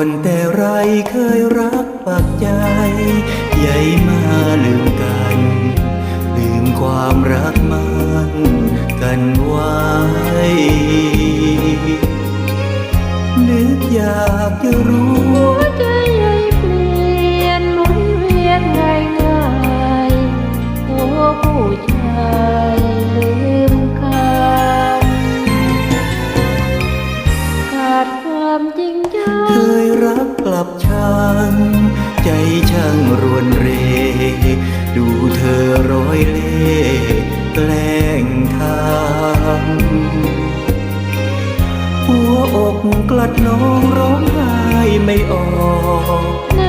คนแต่ไรเคยรักปักใจ ใหญ่มาลืมกัน ลืมความรักมันกันไว้นึกอยากจะรู้หัวใจใหญ่เปลี่ยนหมุนเวียนง่ายง่ายตัวผู้ช กับฉัน ใจช่างรวนเร ดูเธอร้อยเล่แกล้งทำหัวอกกลัดน้องร้องไห้ไม่ออก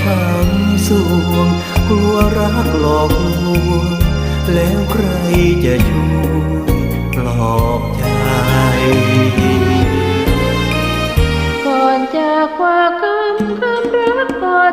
ช้ำสวง กลัวรักหลอกลวง แล้วใครจะช่วยปลอบใจ ก่อนจากว่าคำคำรักกอด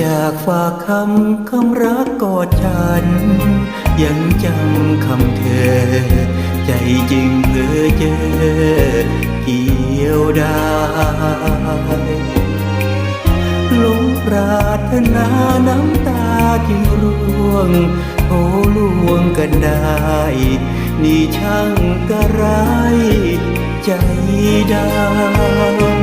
จากฝากคำคำรักกอดฉัน ยังจำคำเธอ ใจจึงเพ้อเจอเกี่ยวได้หลงปรารถนาน้ำตาจึงร่วงโอ้ลวงกันได้ นี่ช่างกระไรใจดำ